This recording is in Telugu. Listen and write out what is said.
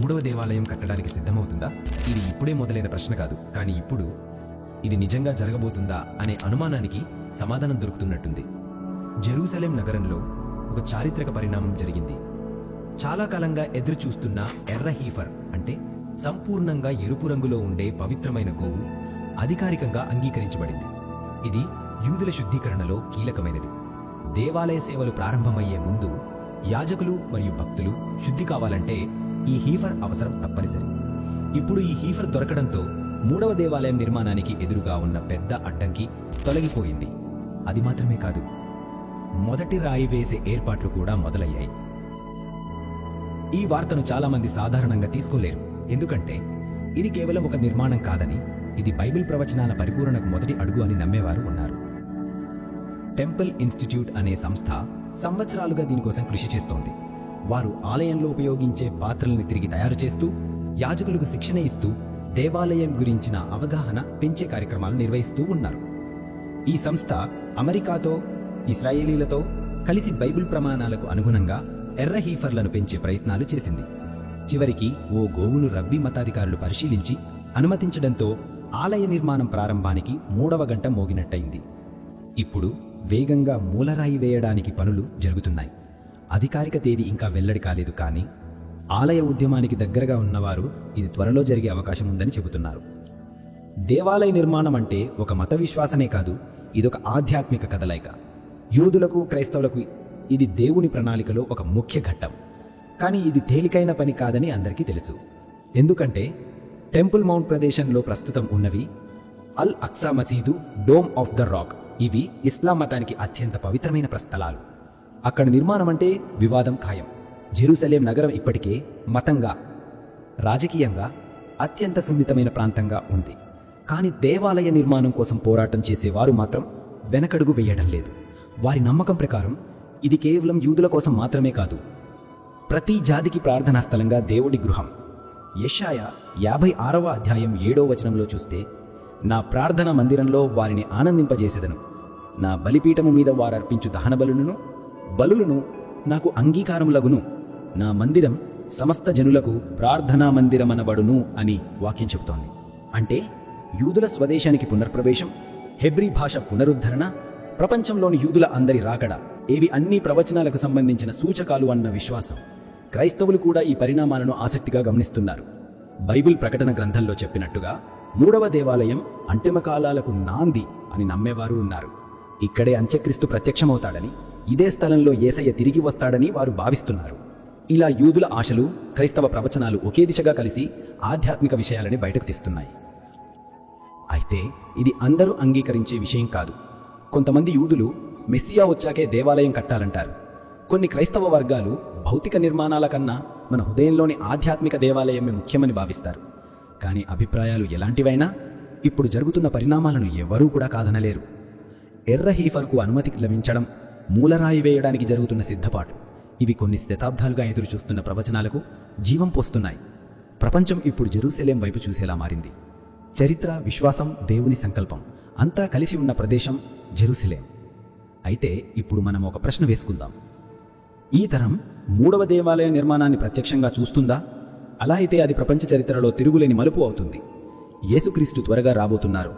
మూడవ దేవాలయం కట్టడానికి సిద్ధమవుతుందా? ఇది ఇప్పుడే మొదలైన ప్రశ్న కాదు. కానీ ఇప్పుడు ఇది నిజంగా జరగబోతుందా అనే అనుమానానికి సమాధానం దొరుకుతున్నట్టుంది. జెరూసలేం నగరంలో ఒక చారిత్రక పరిణామం జరిగింది. చాలా కాలంగా ఎదురు చూస్తున్న ఎర్ర హీఫర్ అంటే సంపూర్ణంగా ఎరుపు రంగులో ఉండే పవిత్రమైన గోవు అధికారికంగా అంగీకరించబడింది. ఇది యూదుల శుద్ధీకరణలో కీలకమైనది. దేవాలయ సేవలు ప్రారంభమయ్యే ముందు యాజకులు మరియు భక్తులు శుద్ధి కావాలంటే ఈ హీఫర్ అవసరం తప్పనిసరి. ఇప్పుడు ఈ హీఫర్ దొరకడంతో మూడవ దేవాలయం నిర్మాణానికి ఎదురుగా ఉన్న పెద్ద అడ్డంకి తొలగిపోయింది. అది మాత్రమే కాదు మొదటి రాయి వేసే ఏర్పాట్లు కూడా మొదలయ్యాయి. ఈ వార్తను చాలామంది సాధారణంగా తీసుకోలేరు. ఎందుకంటే ఇది కేవలం ఒక నిర్మాణం కాదని ఇది బైబిల్ ప్రవచనాల పరిపూరణకు మొదటి అడుగు అని నమ్మేవారు ఉన్నారు. టెంపుల్ ఇన్స్టిట్యూట్ అనే సంస్థ సంవత్సరాలుగా దీనికోసం కృషి చేస్తోంది. వారు ఆలయంలో ఉపయోగించే పాత్రల్ని తిరిగి తయారు చేస్తూ యాజకులకు శిక్షణ ఇస్తూ దేవాలయం గురించిన అవగాహన పెంచే కార్యక్రమాలు నిర్వహిస్తూ ఉన్నారు. ఈ సంస్థ అమెరికాతో ఇస్రాయేలీలతో కలిసి బైబిల్ ప్రమాణాలకు అనుగుణంగా ఎర్ర హీఫర్లను పెంచే ప్రయత్నాలు చేసింది. చివరికి ఓ గోవును రబ్బీ మతాధికారులు పరిశీలించి అనుమతించడంతో ఆలయ నిర్మాణం ప్రారంభానికి మూడవ గంట మోగినట్టయింది. ఇప్పుడు వేగంగా మూలరాయి వేయడానికి పనులు జరుగుతున్నాయి. అధికారిక తేదీ ఇంకా వెల్లడి కాలేదు కానీ ఆలయ ఉద్యమానికి దగ్గరగా ఉన్నవారు ఇది త్వరలో జరిగే అవకాశం ఉందని చెబుతున్నారు. దేవాలయ నిర్మాణం అంటే ఒక మత విశ్వాసమే కాదు ఇదొక ఆధ్యాత్మిక కదలైక యూదులకు క్రైస్తవులకు ఇది దేవుని ప్రణాళికలో ఒక ముఖ్య ఘట్టం. కానీ ఇది తేలికైన పని కాదని అందరికీ తెలుసు. ఎందుకంటే టెంపుల్ మౌంట్ ప్రదేశంలో ప్రస్తుతం ఉన్నవి అల్ అక్సా మసీదు డోమ్ ఆఫ్ ద రాక్. ఇవి ఇస్లాం మతానికి అత్యంత పవిత్రమైన ప్రస్థలాలు. అక్కడ నిర్మాణం అంటే వివాదం ఖాయం. జెరూసలేం నగరం ఇప్పటికే మతంగా రాజకీయంగా అత్యంత సున్నితమైన ప్రాంతంగా ఉంది. కానీ దేవాలయ నిర్మాణం కోసం పోరాటం చేసేవారు మాత్రం వెనకడుగు వేయడం లేదు. వారి నమ్మకం ప్రకారం ఇది కేవలం యూదుల కోసం మాత్రమే కాదు ప్రతి జాతికి ప్రార్థనా స్థలంగా దేవుడి గృహం. యషాయ యాభై ఆరవ అధ్యాయం ఏడో వచనంలో చూస్తే నా ప్రార్థన మందిరంలో వారిని ఆనందింపజేసేదను. నా బలిపీఠము మీద వారర్పించు దహనబలును బలులను నాకు అంగీకారములగును. నా మందిరం సమస్త జనులకు ప్రార్థనా మందిరమనబడును అని వాక్యం చెబుతోంది. అంటే యూదుల స్వదేశానికి పునర్ప్రవేశం హెబ్రీ భాష పునరుద్ధరణ ప్రపంచంలోని యూదుల అందరి రాకడ ఇవి అన్ని ప్రవచనాలకు సంబంధించిన సూచకాలు అన్న విశ్వాసం. క్రైస్తవులు కూడా ఈ పరిణామాలను ఆసక్తిగా గమనిస్తున్నారు. బైబిల్ ప్రకటన గ్రంథంలో చెప్పినట్టుగా మూడవ దేవాలయం అంటిమకాలాలకు నాంది అని నమ్మేవారు ఉన్నారు. ఇక్కడే అంత్యక్రీస్తు ప్రత్యక్షమవుతాడని ఇదే స్థలంలో ఏసయ్య తిరిగి వస్తాడని వారు భావిస్తున్నారు. ఇలా యూదుల ఆశలు క్రైస్తవ ప్రవచనాలు ఒకే దిశగా కలిసి ఆధ్యాత్మిక విషయాలని బయటకు తీస్తున్నాయి. అయితే ఇది అందరూ అంగీకరించే విషయం కాదు. కొంతమంది యూదులు మెస్సియా వచ్చాకే దేవాలయం కట్టాలంటారు. కొన్ని క్రైస్తవ వర్గాలు భౌతిక నిర్మాణాల కన్నా మన హృదయంలోని ఆధ్యాత్మిక దేవాలయమే ముఖ్యమని భావిస్తారు. కానీ అభిప్రాయాలు ఎలాంటివైనా ఇప్పుడు జరుగుతున్న పరిణామాలను ఎవరూ కూడా కాదనలేరు. ఎర్ర హీఫర్కు అనుమతి లభించడం మూలరాయి వేయడానికి జరుగుతున్న సిద్ధపాటు. ఇవి కొన్ని శతాబ్దాలుగా ఎదురుచూస్తున్న ప్రవచనాలకు జీవం పోస్తున్నాయి. ప్రపంచం ఇప్పుడు జెరూసలేం వైపు చూసేలా మారింది. చరిత్ర విశ్వాసం దేవుని సంకల్పం అంతా కలిసి ఉన్న ప్రదేశం జెరూసలేం. అయితే ఇప్పుడు మనం ఒక ప్రశ్న వేసుకుందాం. ఈ తరం మూడవ దేవాలయ నిర్మాణాన్ని ప్రత్యక్షంగా చూస్తుందా? అలా అయితే అది ప్రపంచ చరిత్రలో తిరుగులేని మలుపు అవుతుంది. యేసుక్రీస్తు త్వరగా రాబోతున్నారు.